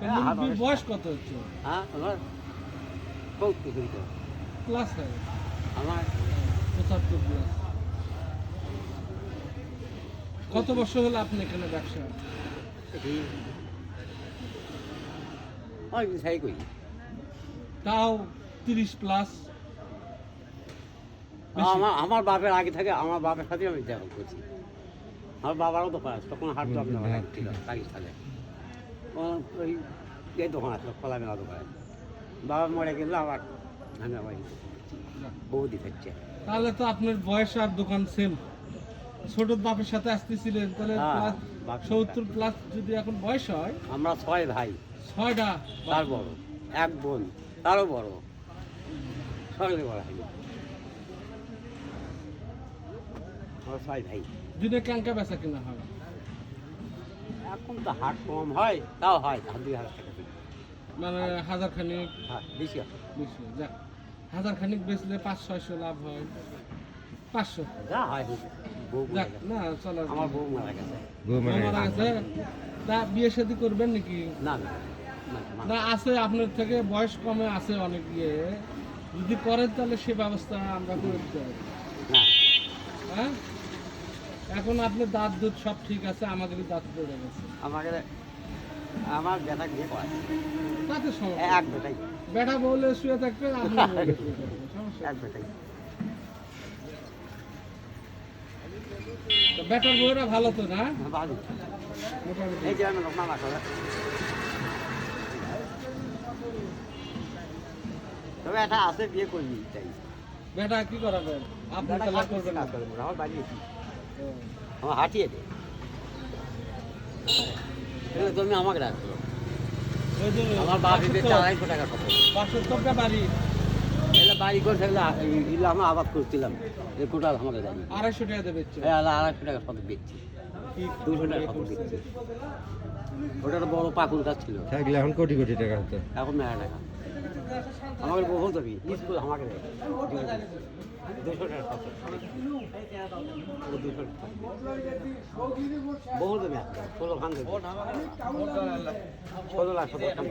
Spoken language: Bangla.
বয়স কত হচ্ছে? হ্যাঁ আমার সত্তর কিন্তু ক্লাস আমার পঁচাত্তর প্লাস কত বছর হলো আপনি এখানে ব্যবসা? এটি অনেক সাই করি। তাও তিরিশ প্লাস আমার আমার বাপের আগে থাকে আমার বাপের সাথে আমি দেখা করছি। আমার বাবারও তো আছে তখন হাট দোকান হ্যাঁ, ছিল পাকিস্তানে। ওই এই দোকান আছে খোলা মেলা দোকান বাবা মরে গেল আবার আমি আবার বৌদি থাকছে তাহলে তো আপনার বয়স আর দোকান সেম ছোট বাপের সাথে আসতেছিলেন তাহলে হ্যাঁ, সত্তর প্লাস যদি এখন বয়স হয় আমরা ছয় ভাই। ছয়টা তার বড়। এক বোন তারও বড়। সকলে বড় ভাই। ছয় ভাই। দিনে ক্যাঙ্কা বেচা কিনা হয়। এখন তো হাট কম হয় তাও হয় দুই হাজার টাকা। মানে হাজার খানিক হ্যাঁ বেশি বেশি যাক। হাজার খানিক বেচলে পাঁচ ছয়শো লাভ হয়। পাঁচশো। যা হয় বউ যাক না চলো। আমার বউ মারা গেছে। বউ মারা গেছে। তা বিয়ে শাদী করবেন নাকি? না না না, না, না। আছে আপনার থেকে বয়স কমে আছে অনেক ইয়ে। যদি করেন তাহলে সে ব্যবস্থা আমরা করে দিতে পারি হ্যাঁ? এখন আপনার দাঁত দুধ সব ঠিক আছে আমাদের দাঁত পড়ে গেছে। আমাকে আমার বেটা বিয়ে করা তাতে সমস্যা এক বেটাই। বেটা বলে শুয়ে থাকবে আপনি এক বেটাই। তো বেটার বউরা ভালো তো না? ভালো। এই যে আমি মামা করে তবে এটা আছে বিয়ে করবি তাই। বেটা কি করাবেন আপনি কাজ করবেন না। কাজ করে মোরা, আমার বাড়ি। আমার হাঁটিয়ে দে। তুমি আমাকে রাখছো আমার বাপ দিতে আড়াইশো টাকা কত বাসন্তরটা বাড়ি করে আমরা আবাদ করছিলাম। এই কোটাল আমাকে আড়াইশো টাকা দেবে এই আলা আড়াইশো টাকা শত বেচছি। দুশো টাকা শত বেচছি। ওটা একটা বড় গাছ ছিল। এখন কোটি কোটি টাকা হতো। এখন মেলা টাকা। আমাকে বহু দেবি স্কুল আমাকে দেয়। দুশো টাকা দুশো বহু দেবে ষোলো খান ষোলো লাখ সতেরো খান